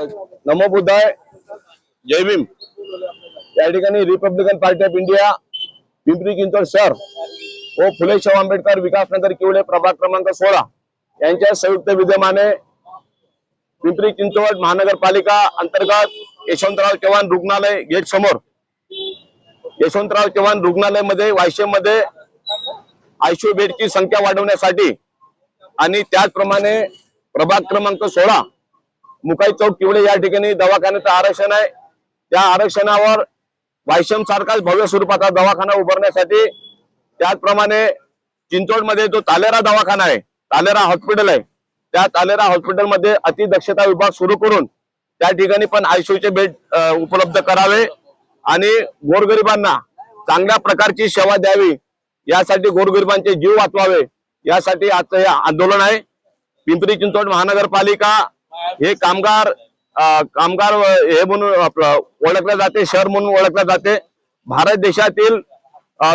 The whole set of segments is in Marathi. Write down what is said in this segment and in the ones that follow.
नमो बुद्धाय. जय भीम. या ठिकाणी republican party of India Pimpri Chinchwad शहर व फुले शाहू आंबेडकर विकासनगर किवळे प्रभाग क्रमांक सोळा. यांच्या संयुक्त विद्यमाने पिंपरी चिंचवड महानगरपालिका अंतर्गत यशवंतराव चव्हाण रुग्णालय गेट समोर. यशवंतराव चव्हाण रुग्णालयमध्ये वायशेमध्ये आयसीयू बेडची संख्या वाढवण्यासाठी आणि त्याचप्रमाणे प्रभाग क्रमांक सोळा मुकाई चौक किवळे या ठिकाणी दवाखान्याचं आरक्षण आहे. त्या आरक्षणावर वायशम सारखाच भव्य स्वरूपाचा दवाखाना उभारण्यासाठी त्याचप्रमाणे चिंचवडमध्ये जो तालेरा दवाखाना आहे तालेरा हॉस्पिटल आहे त्या तालेरा हॉस्पिटलमध्ये अतिदक्षता विभाग सुरू करून त्या ठिकाणी पण आयसीयूचे बेड उपलब्ध करावे आणि गोरगरिबांना चांगल्या प्रकारची सेवा द्यावी. यासाठी गोरगरिबांचे जीव वाचवावे. यासाठी आजचं हे आंदोलन आहे. पिंपरी चिंचवड महानगरपालिका हे कामगार कामगार हे म्हणून आपलं ओळखलं जाते शहर म्हणून ओळखले जाते. भारत देशातील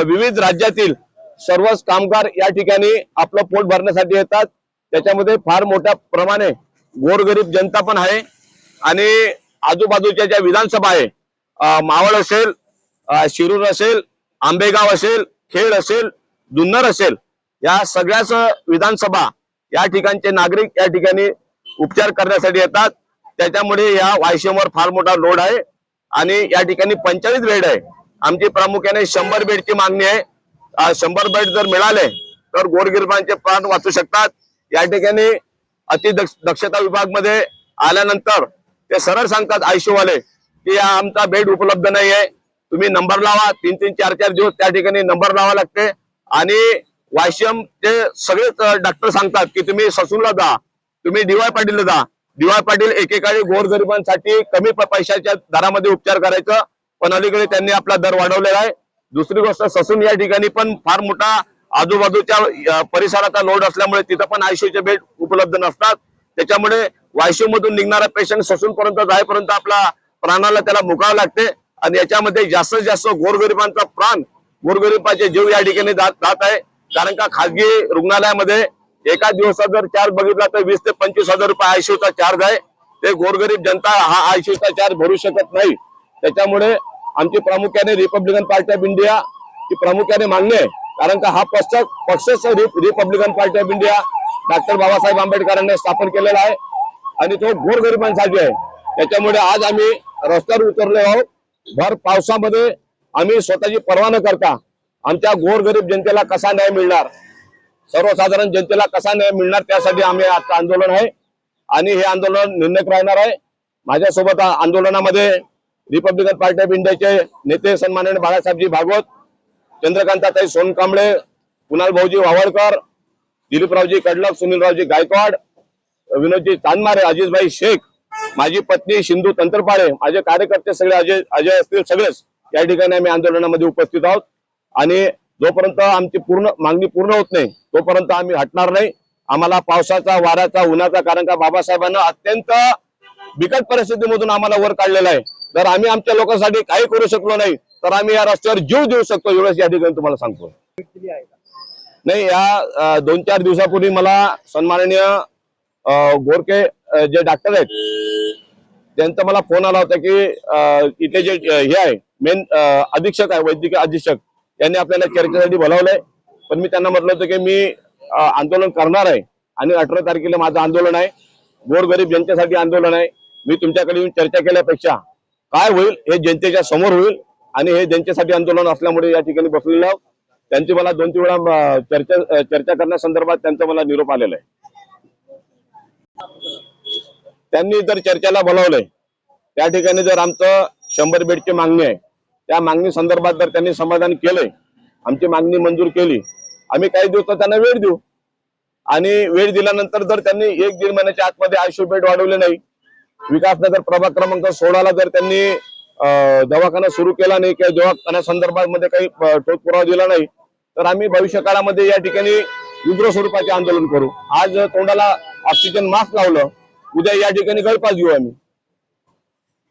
विविध राज्यातील सर्वच कामगार या ठिकाणी आपलं पोट भरण्यासाठी येतात. त्याच्यामध्ये फार मोठ्या प्रमाणे गोरगरीब जनता पण आहे. आणि आजूबाजूच्या ज्या विधानसभा आहे मावळ असेल शिरूर असेल आंबेगाव असेल खेड असेल जुन्नर असेल या सगळ्याच विधानसभा या ठिकाणचे नागरिक या ठिकाणी उपचार करण्यासाठी येतात. त्याच्यामुळे या वायशेमवर फार मोठा लोड आहे. आणि या ठिकाणी पंचेचाळीस बेड आहे. आमची प्रामुख्याने शंभर बेडची मागणी आहे. शंभर बेड जर मिळाले तर गोरगिरबांचे प्राण वाचू शकतात. या ठिकाणी अति दक्षता विभागमध्ये आल्यानंतर ते सरळ सांगतात आयसीयू वाले की आमचा बेड उपलब्ध नाही आहे तुम्ही नंबर लावा तीन तीन चार चार दिवस त्या ठिकाणी नंबर लावा लागते. आणि वायशियम ते सगळेच डॉक्टर सांगतात की तुम्ही ससूनला जा. तुम्ही डीवाय पाटीलला जा. डीवाय पाटील एकेकाळी गोरगरिबांसाठी कमी पैशाच्या दरामध्ये उपचार करायचं. पण अलीकडे त्यांनी आपला दर वाढवलेला आहे. दुसरी गोष्ट ससून या ठिकाणी पण फार मोठा आजूबाजूच्या परिसराचा लोड असल्यामुळे तिथं पण आयसीयूचे बेड उपलब्ध नसतात. त्याच्यामुळे वायसीयू मधून निघणारा पेशंट ससून पर्यंत जाईपर्यंत आपला प्राणाला त्याला मुकावं लागते. आणि याच्यामध्ये जास्तीत जास्त गोरगरिबांचा प्राण गोरगरिबाचे जीव या ठिकाणी जात जात आहे. कारण का खाजगी रुग्णालयामध्ये एका दिवसात जर चार्ज बघितला तर वीस ते पंचवीस हजार रुपये आयसीयूचा चार्ज आहे. ते गोरगरीब जनता हा आयसीयूचा चार्ज भरू शकत नाही. त्याच्यामुळे आमची प्रामुख्याने रिपब्लिकन पार्टी ऑफ इंडिया ची प्रामुख्याने मागणी आहे. कारण का हा पक्ष पक्षच Republican Party of India doctor Babasaheb आंबेडकरांनी स्थापन केलेला आहे. आणि तो गोरगरिबांसाठी आहे. त्याच्यामुळे आज आम्ही रस्त्यावर उतरलो आहोत. भर पावसामध्ये आम्ही स्वतःची पर्वा न करता आमच्या गोरगरीब जनतेला कसा न्याय मिळणार? सर्वसाधारण जनतेला कसा न्याय मिळणार त्यासाठी आम्ही आजचं आंदोलन आहे. आणि हे आंदोलन निर्णय राहणार आहे. माझ्यासोबत आंदोलनामध्ये रिपब्लिकन पार्टी ऑफ इंडियाचे नेते सन्माननीय बाळासाहेबजी भागवत चंद्रकांताताई सोनकांबळे कुणाल भाऊजी वावळकर दिलीपरावजी कडलक सुनीलरावजी गायकवाड विनोदजी चांदमारे अजिजभाई शेख माझी पत्नी सिंधू तंत्रपाळे माझे कार्यकर्ते सगळे अजय अजय असतील सगळेच. या ठिकाणी आम्ही आंदोलनामध्ये उपस्थित आहोत. आणि जोपर्यंत आमची पूर्ण मागणी पूर्ण होत नाही तोपर्यंत आम्ही हटणार नाही. आम्हाला पावसाचा वाऱ्याचा उन्हाचा कारण का बाबासाहेबांना अत्यंत बिकट परिस्थितीमधून आम्हाला वर काढलेला आहे. जर आम्ही आमच्या लोकांसाठी काही करू शकलो नाही तर आम्ही या रस्त्यावर जीव देऊ शकतो. एवढंच या ठिकाणी तुम्हाला सांगतो. नाही या दोन चार दिवसापूर्वी मला सन्माननीय गोरके जे डॉक्टर आहेत त्यांचा मला फोन आला होता की इथे जे हे आहे मेन अधीक्षक आहे वैद्यकीय अधीक्षक. यांनी आपल्याला चर्चेसाठी बोलावलंय. पण मी त्यांना म्हटलं होतं की मी आंदोलन करणार आहे. आणि अठरा तारखेला माझं आंदोलन आहे. गोरगरीब जनतेसाठी आंदोलन आहे. मी तुमच्याकडे येऊन चर्चा केल्यापेक्षा काय होईल हे जनतेच्या समोर होईल आणि हे जनतेसाठी आंदोलन असल्यामुळे या ठिकाणी बसलेलं आहोत. त्यांची मला दोन तीन वेळा चर्चा चर्चा करण्यासंदर्भात त्यांचा मला निरोप आलेला आहे. त्यांनी जर चर्चेला बोलावलंय त्या ठिकाणी जर आमचं शंभर बेडची मागणी आहे त्या मागणी संदर्भात जर त्यांनी समाधान केलंय आमची मागणी मंजूर केली आम्ही काही दिवस त्यांना वेळ देऊ. आणि वेळ दिल्यानंतर जर त्यांनी एक दीड महिन्याच्या आतमध्ये आयशू बेड वाढवले नाही विकासनगर प्रभाग क्रमांक सोळाला जर त्यांनी दवाखाना सुरू केला नाही किंवा दवाखान्या संदर्भात मध्ये काही ठोक पुरावा दिला नाही तर आम्ही भविष्य काळामध्ये या ठिकाणी उग्र स्वरूपाचे आंदोलन करू. आज तोंडाला ऑक्सिजन मास्क लावलं उद्या या ठिकाणी गळपास घेऊ आम्ही.